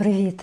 Привіт!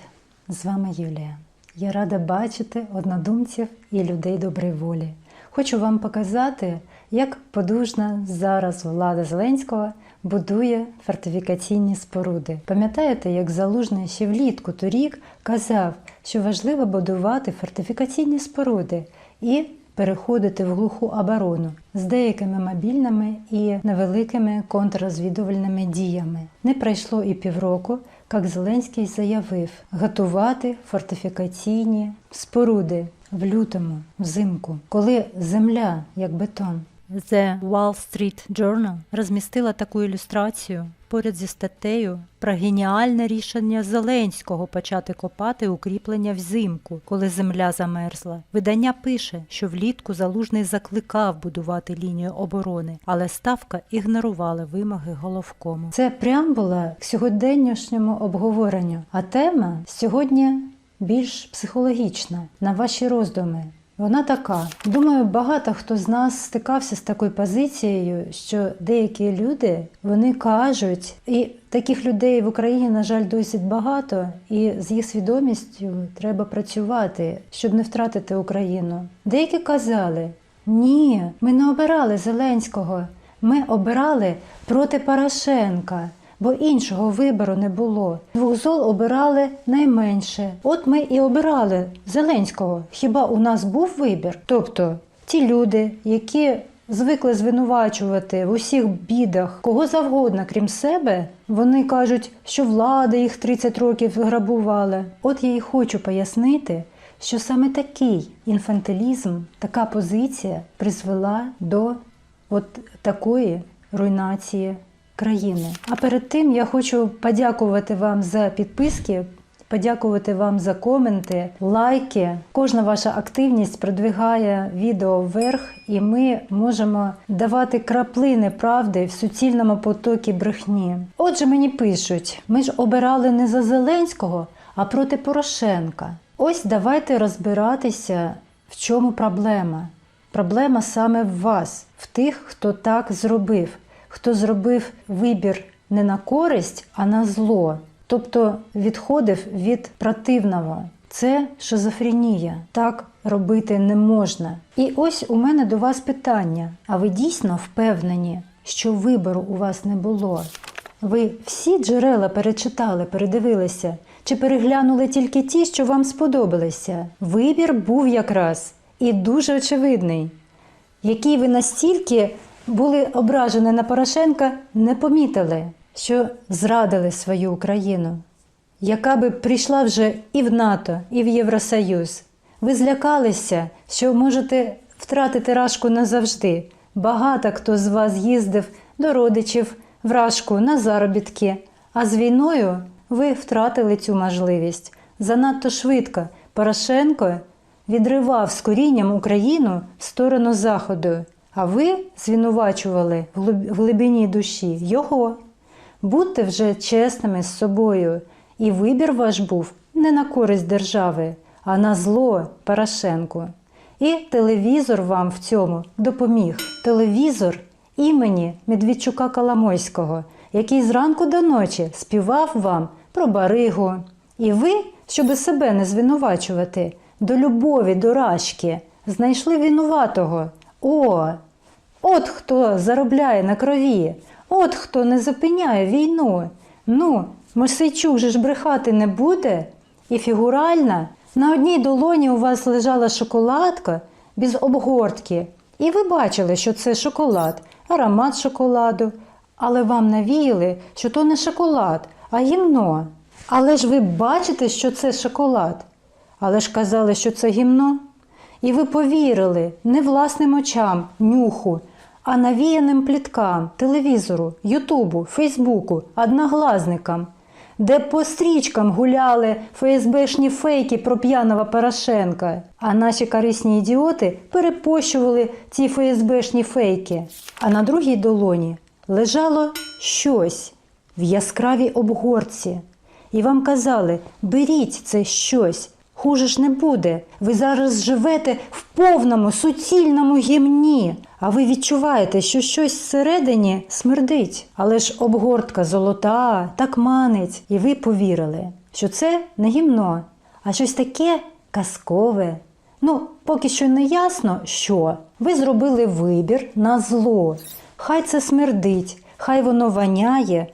З вами Юлія. Я рада бачити однодумців і людей доброї волі. Хочу вам показати, як подужна зараз влада Зеленського будує фортифікаційні споруди. Пам'ятаєте, як Залужний ще влітку торік казав, що важливо будувати фортифікаційні споруди і переходити в глуху оборону з деякими мобільними і невеликими контррозвідувальними діями. Не пройшло і півроку, як Зеленський заявив готувати фортифікаційні споруди в лютому, взимку, коли земля як бетон. The Wall Street Journal розмістила таку ілюстрацію поряд зі статтею про геніальне рішення Зеленського почати копати укріплення взимку, коли земля замерзла. Видання пише, що влітку Залужний закликав будувати лінію оборони, але ставка ігнорувала вимоги головкому. Це преамбула к сьогоденнішньому обговоренню, а тема сьогодні більш психологічна на ваші роздуми. Вона така. Думаю, багато хто з нас стикався з такою позицією, що деякі люди вони кажуть, і таких людей в Україні, на жаль, досить багато, і з їх свідомістю треба працювати, щоб не втратити Україну. Деякі казали: ні, ми не обирали Зеленського, ми обирали проти Порошенка бо іншого вибору не було. Двох зол обирали найменше. От ми і обирали Зеленського. Хіба у нас був вибір? Тобто ті люди, які звикли звинувачувати в усіх бідах кого завгодно, крім себе, вони кажуть, що влада їх 30 років грабувала. От я і хочу пояснити. Що саме такий інфантилізм, така позиція призвела до от такої руйнації країни. А перед тим я хочу подякувати вам за підписки. Подякувати вам за коменти, лайки. Кожна ваша активність продвигає відео вверх, і ми можемо давати краплини правди в суцільному потокі брехні. Отже, мені пишуть: ми ж обирали не за Зеленського, а проти Порошенка. Ось давайте розбиратися, в чому проблема. Проблема саме в вас, в тих, хто так зробив хто зробив вибір не на користь, а на зло, тобто відходив від противного. Це шизофренія. Так робити не можна. І ось у мене до вас питання: а ви дійсно впевнені, що вибору у вас не було? Ви всі джерела перечитали, передивилися, чи переглянули тільки ті, що вам сподобалися? Вибір був якраз і дуже очевидний, який ви настільки були ображені на Порошенка, не помітили, що зрадили свою Україну, яка би прийшла вже і в НАТО, і в Євросоюз. Ви злякалися, що можете втратити рашку назавжди. Багато хто з вас їздив до родичів в рашку на заробітки, а з війною ви втратили цю можливість. Занадто швидко Порошенко відривав з корінням Україну в сторону Заходу. А ви звинувачували в глибині душі його. Будьте вже чесними з собою, і вибір ваш був не на користь держави, а на зло Порошенку. І телевізор вам в цьому допоміг. Телевізор імені Медведчука Коломойського, який зранку до ночі співав вам про баригу. І ви, щоби себе не звинувачувати, до любові, до рашки, знайшли винуватого. О, От хто заробляє на крові, от хто не зупиняє війну. Ну, Мосейчук же ж брехати не буде. І фігурально на одній долоні у вас лежала шоколадка без обгортки. І ви бачили, що це шоколад, аромат шоколаду. Але вам навіяли, що то не шоколад, а гімно. Але ж ви бачите, що це шоколад. Але ж казали, що це гімно. І ви повірили не власним очам, нюху, а навіяним пліткам, телевізору, Ютубу, Фейсбуку, одноглазникам, де по стрічкам гуляли ФСБшні фейки про п'яного Порошенка, а наші корисні ідіоти перепощували ці ФСБшні фейки. А на другій долоні лежало щось в яскравій обгорці. І вам казали, беріть це щось. Хуже ж не буде. Ви зараз живете в повному суцільному гімні, а ви відчуваєте, що щось всередині смердить. Але ж обгортка золота, так манить, і ви повірили, що це не гімно, а щось таке казкове. Ну, поки що не ясно, що ви зробили вибір на зло. Хай це смердить, хай воно воняє.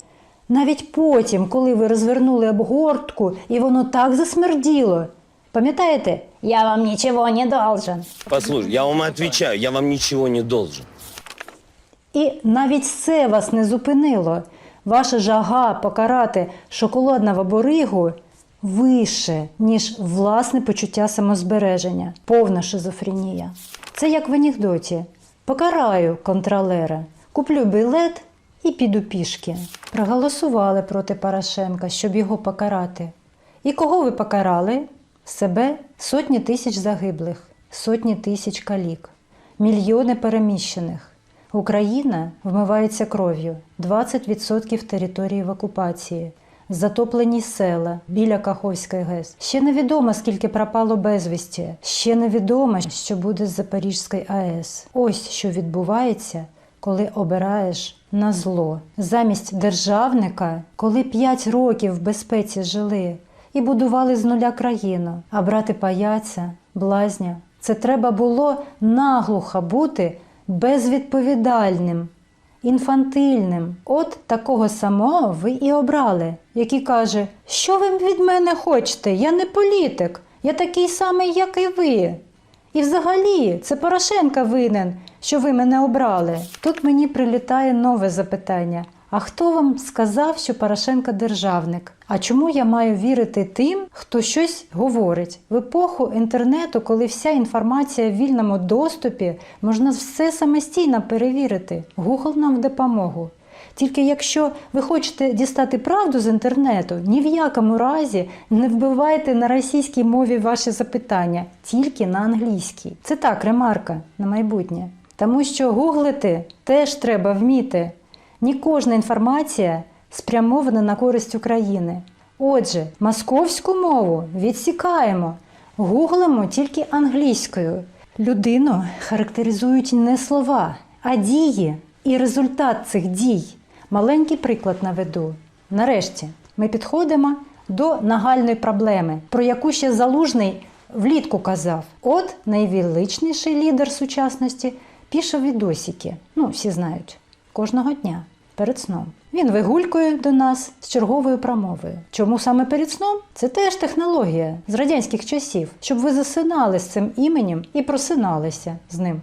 Навіть потім, коли ви розвернули обгортку, і воно так засмерділо. Пам'ятаєте? Я вам нічого не должен. Послушай, я вам отвечаю, я вам ничего не должен. І навіть це вас не зупинило. Ваша жага покарати шоколадного боригу вище, ніж власне почуття самозбереження, повна шизофренія. Це як в анекдоті. Покараю контролера, куплю білет і піду пішки. Проголосували проти Порошенка, щоб його покарати. І кого ви покарали? Себе сотні тисяч загиблих, сотні тисяч калік, мільйони переміщених. Україна вмивається кров'ю, 20% території в окупації, затоплені села біля Каховської ГЕС. Ще невідомо, скільки пропало безвісті. Ще невідомо, що буде з Запорізької АЕС. Ось що відбувається, коли обираєш на зло. Замість державника, коли 5 років в безпеці жили і будували з нуля країну, а брати паяця, блазня. Це треба було наглухо бути безвідповідальним, інфантильним. От такого самого ви і обрали, який каже, що ви від мене хочете? Я не політик, я такий самий, як і ви. І взагалі, це Порошенка винен, що ви мене обрали. Тут мені прилітає нове запитання. А хто вам сказав, що Порошенко державник? А чому я маю вірити тим, хто щось говорить? В епоху інтернету, коли вся інформація в вільному доступі, можна все самостійно перевірити. Google нам в допомогу. Тільки якщо ви хочете дістати правду з інтернету, ні в якому разі не вбивайте на російській мові ваші запитання, тільки на англійській. Це так, ремарка на майбутнє. Тому що гуглити теж треба вміти. Не кожна інформація спрямована на користь України. Отже, московську мову відсікаємо, гуглимо тільки англійською. Людину характеризують не слова, а дії і результат цих дій. Маленький приклад наведу. Нарешті ми підходимо до нагальної проблеми, про яку ще залужний влітку казав. От найвеличніший лідер сучасності пише відосики. Ну, всі знають, кожного дня перед сном. Він вигулькує до нас з черговою промовою. Чому саме перед сном? Це теж технологія з радянських часів, щоб ви засинали з цим іменем і просиналися з ним,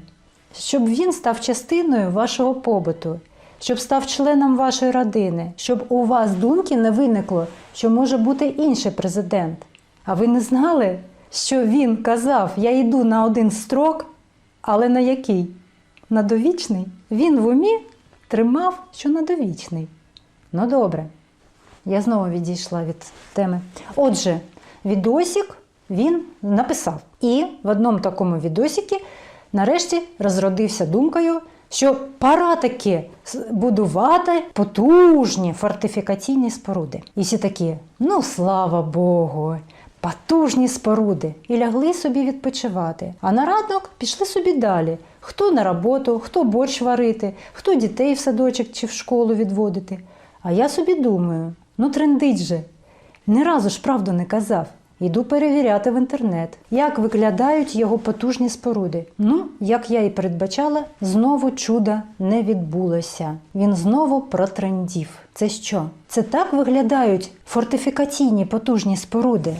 щоб він став частиною вашого побуту, щоб став членом вашої родини, щоб у вас думки не виникло, що може бути інший президент. А ви не знали, що він казав: Я йду на один строк, але на який? На довічний? Він в умі тримав, що на довічний. Ну добре, я знову відійшла від теми. Отже, відосик він написав. І в одному такому відосіки нарешті розродився думкою, що пора таки будувати потужні фортифікаційні споруди. І всі такі, ну слава Богу, потужні споруди. І лягли собі відпочивати. А на ранок пішли собі далі. Хто на роботу, хто борщ варити, хто дітей в садочок чи в школу відводити. А я собі думаю, ну трендить же. Ні разу ж правду не казав. Йду перевіряти в інтернет, як виглядають його потужні споруди. Ну, як я і передбачала, знову чуда не відбулося. Він знову протрендів. Це що? Це так виглядають фортифікаційні потужні споруди.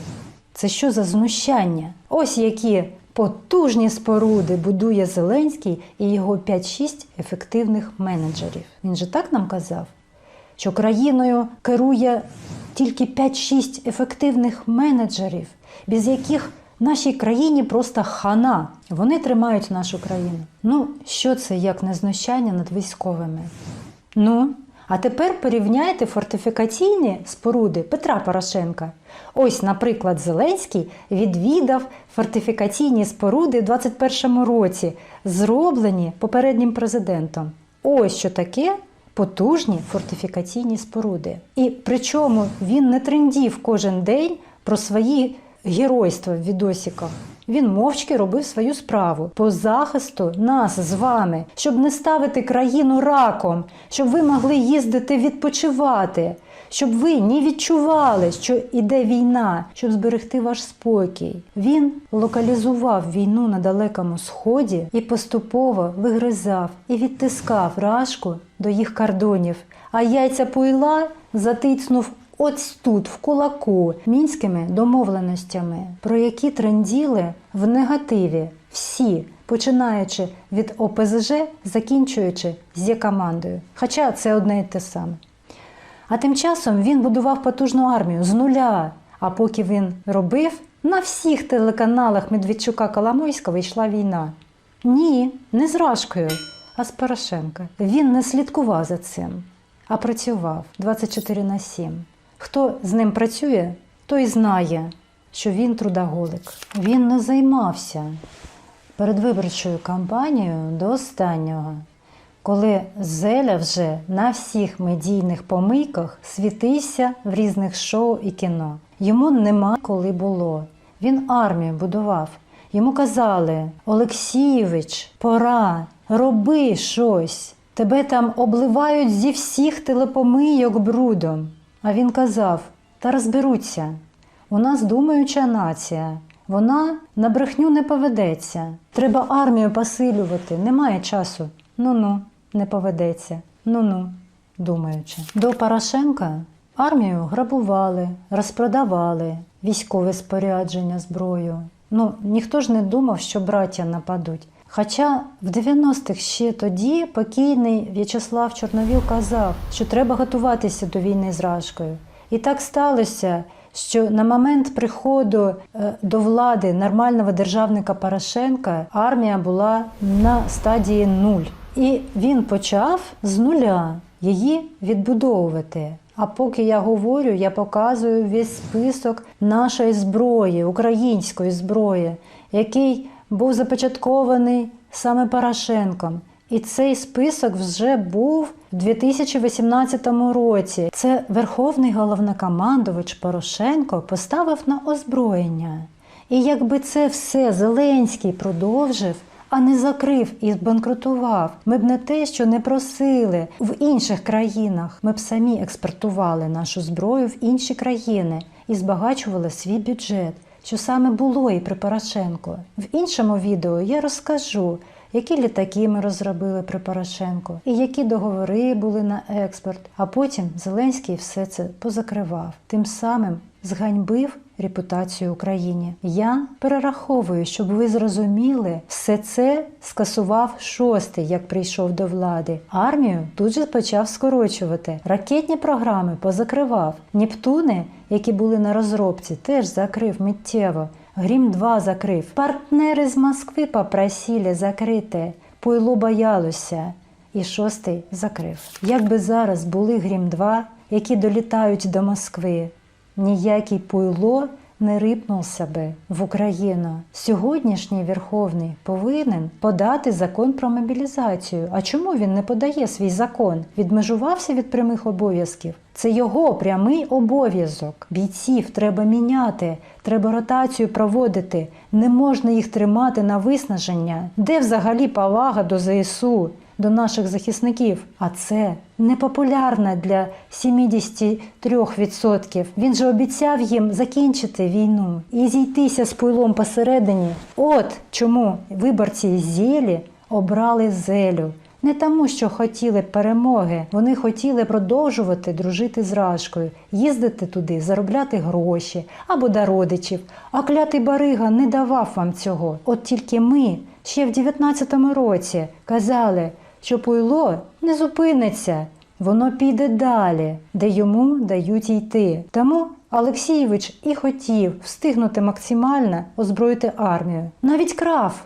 Це що за знущання? Ось які потужні споруди будує Зеленський і його 5-6 ефективних менеджерів. Він же так нам казав, що країною керує тільки 5-6 ефективних менеджерів, без яких нашій країні просто хана. Вони тримають нашу країну. Ну, що це як не знущання над військовими? Ну, а тепер порівняйте фортифікаційні споруди Петра Порошенка. Ось, наприклад, Зеленський відвідав фортифікаційні споруди в 21-му році, зроблені попереднім президентом. Ось що таке потужні фортифікаційні споруди. І причому він не трендів кожен день про свої геройства в відосиках. Він мовчки робив свою справу по захисту нас з вами, щоб не ставити країну раком, щоб ви могли їздити відпочивати, щоб ви не відчували, що іде війна, щоб зберегти ваш спокій. Він локалізував війну на Далекому Сході і поступово вигризав і відтискав рашку до їх кордонів, а яйця пойла затицнув Ось тут, в кулаку, мінськими домовленостями, про які тренділи в негативі всі, починаючи від ОПЗЖ, закінчуючи з Є-командою. Хоча це одне і те саме. А тим часом він будував потужну армію з нуля. А поки він робив, на всіх телеканалах Медведчука Коломойського йшла війна. Ні, не з Рашкою, а з Порошенка. Він не слідкував за цим, а працював 24 на 7. Хто з ним працює, той знає, що він трудоголик. Він не займався передвиборчою кампанією до останнього, коли Зеля вже на всіх медійних помийках світився в різних шоу і кіно. Йому нема коли було. Він армію будував. Йому казали: Олексійович, пора, роби щось. Тебе там обливають зі всіх телепомийок брудом. А він казав: Та розберуться. У нас думаюча нація. Вона на брехню не поведеться. Треба армію посилювати. Немає часу. Ну-ну, не поведеться. Ну-ну, думаючи. До Порошенка армію грабували, розпродавали, військове спорядження, зброю. Ну, ніхто ж не думав, що браття нападуть. Хоча в 90-х ще тоді покійний В'ячеслав Чорновіл казав, що треба готуватися до війни з Рашкою. І так сталося, що на момент приходу е, до влади нормального державника Порошенка армія була на стадії нуль. І він почав з нуля її відбудовувати. А поки я говорю, я показую весь список нашої зброї, української зброї, який був започаткований саме Порошенком. І цей список вже був в 2018 році. Це Верховний головнокомандувач Порошенко поставив на озброєння. І якби це все Зеленський продовжив, а не закрив і збанкрутував, ми б не те, що не просили в інших країнах. Ми б самі експортували нашу зброю в інші країни і збагачували свій бюджет, що саме було і при Порошенко. В іншому відео я розкажу, які літаки ми розробили при Порошенко, і які договори були на експорт. А потім Зеленський все це позакривав, тим самим зганьбив репутацію Україні. Я перераховую, щоб ви зрозуміли, все це скасував шостий, як прийшов до влади. Армію тут же почав скорочувати. Ракетні програми позакривав. Нептуни, які були на розробці, теж закрив миттєво. Грім 2 закрив. Партнери з Москви попросили закрити. Пойло боялося. І шостий закрив. Якби зараз були Грім 2, які долітають до Москви, ніякий пойло не рипнувся би в Україну. Сьогоднішній Верховний повинен подати закон про мобілізацію. А чому він не подає свій закон? Відмежувався від прямих обов'язків. Це його прямий обов'язок. Бійців треба міняти, треба ротацію проводити. Не можна їх тримати на виснаження. Де взагалі повага до ЗСУ? До наших захисників, а це непопулярно для 73%. Він же обіцяв їм закінчити війну і зійтися з пилом посередині. От чому виборці зєлі обрали зелю. Не тому, що хотіли перемоги, вони хотіли продовжувати дружити з Рашкою, їздити туди, заробляти гроші або до родичів. А клятий барига не давав вам цього. От тільки ми ще в 19-му році казали, що пойло не зупиниться, воно піде далі, де йому дають йти. Тому Олексійович і хотів встигнути максимально озброїти армію. Навіть крав.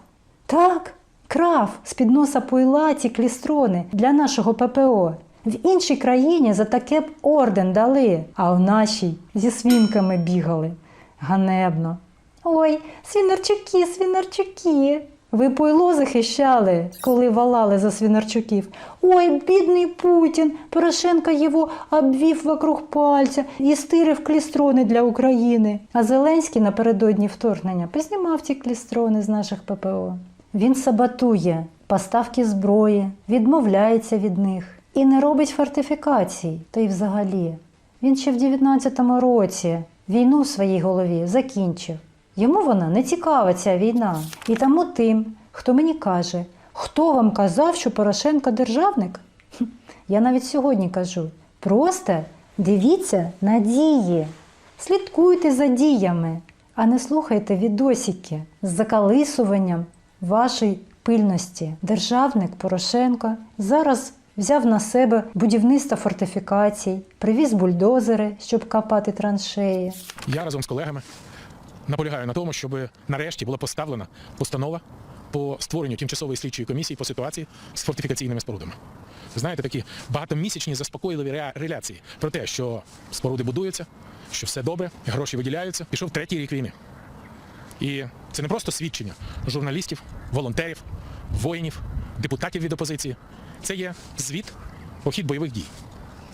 Так, крав з-під носа пойла ці клістрони для нашого ППО. В іншій країні за таке б орден дали, а в нашій зі свінками бігали. Ганебно. Ой, свінарчуки, свінарчуки. Ви пойло захищали, коли валали за свинарчуків. Ой, бідний Путін! Порошенко його обвів вокруг пальця і стирив клістрони для України. А Зеленський напередодні вторгнення познімав ті клістрони з наших ППО. Він саботує поставки зброї, відмовляється від них і не робить фортифікацій. Та й взагалі Він ще в 19-му році війну в своїй голові закінчив. Йому вона не цікава ця війна. І тому тим, хто мені каже, хто вам казав, що Порошенко державник? Я навіть сьогодні кажу: просто дивіться на дії, слідкуйте за діями, а не слухайте відосики з закалисуванням вашої пильності. Державник Порошенко зараз взяв на себе будівництво фортифікацій, привіз бульдозери, щоб копати траншеї. Я разом з колегами наполягаю на тому, щоб нарешті була поставлена постанова по створенню тимчасової слідчої комісії по ситуації з фортифікаційними спорудами. Знаєте, такі багатомісячні заспокійливі реляції про те, що споруди будуються, що все добре, гроші виділяються. Пішов третій рік війни. І це не просто свідчення журналістів, волонтерів, воїнів, депутатів від опозиції. Це є звіт про хід бойових дій.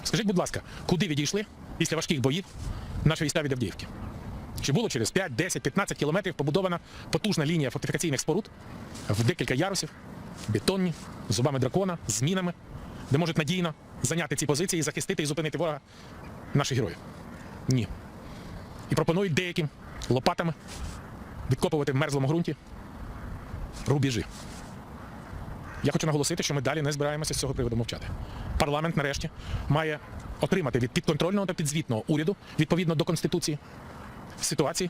Скажіть, будь ласка, куди відійшли після важких боїв війська від Авдіївки? Чи було через 5, 10, 15 кілометрів побудована потужна лінія фортифікаційних споруд в декілька ярусів, бетонні, зубами дракона, з мінами, де можуть надійно зайняти ці позиції, захистити і зупинити ворога наших героїв? Ні. І пропонують деяким лопатами відкопувати в мерзлому ґрунті рубіжі. Я хочу наголосити, що ми далі не збираємося з цього приводу мовчати. Парламент нарешті має отримати від підконтрольного та підзвітного уряду відповідно до Конституції ситуації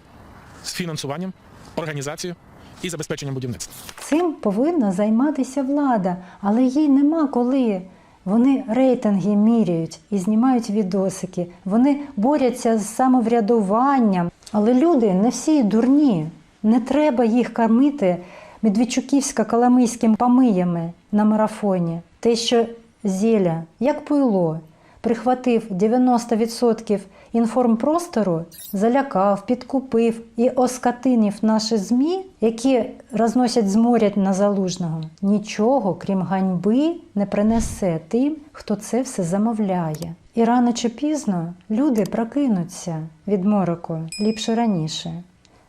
з фінансуванням, організацією і забезпеченням будівництва. Цим повинна займатися влада, але їй нема коли. Вони рейтинги міряють і знімають відосики. Вони борються з самоврядуванням. Але люди не всі дурні. Не треба їх кормити медведчуківсько-коломийським помиями на марафоні. Те, що зілля, як пуйло, прихватив 90% інформпростору, залякав, підкупив і оскатинів наші ЗМІ, які розносять зморять на залужного, нічого, крім ганьби, не принесе тим, хто це все замовляє. І рано чи пізно люди прокинуться від мороку ліпше раніше.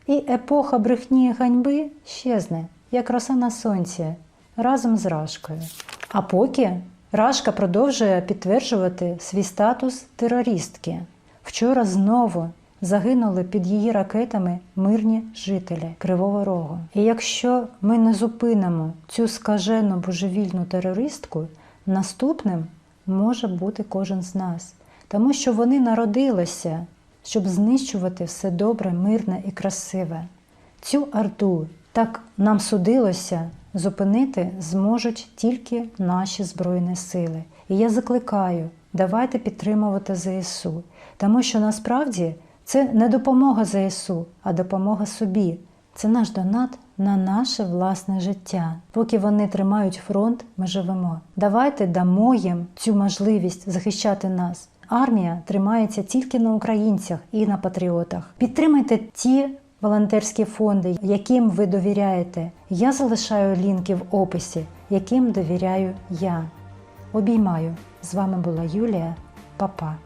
І епоха брехні ганьби щезне, як роса на сонці, разом з Рашкою. А поки Рашка продовжує підтверджувати свій статус терористки. Вчора знову загинули під її ракетами мирні жителі Кривого Рогу. І якщо ми не зупинимо цю скажену божевільну терористку, наступним може бути кожен з нас, тому що вони народилися, щоб знищувати все добре, мирне і красиве. Цю орду так нам судилося зупинити зможуть тільки наші Збройні сили. І я закликаю, давайте підтримувати ЗСУ, тому що насправді це не допомога ЗСУ, а допомога собі. Це наш донат на наше власне життя. Поки вони тримають фронт, ми живемо. Давайте дамо їм цю можливість захищати нас. Армія тримається тільки на українцях і на патріотах. Підтримайте ті волонтерські фонди, яким ви довіряєте. Я залишаю лінки в описі, яким довіряю я. Обіймаю. З вами була Юлія. Па-па.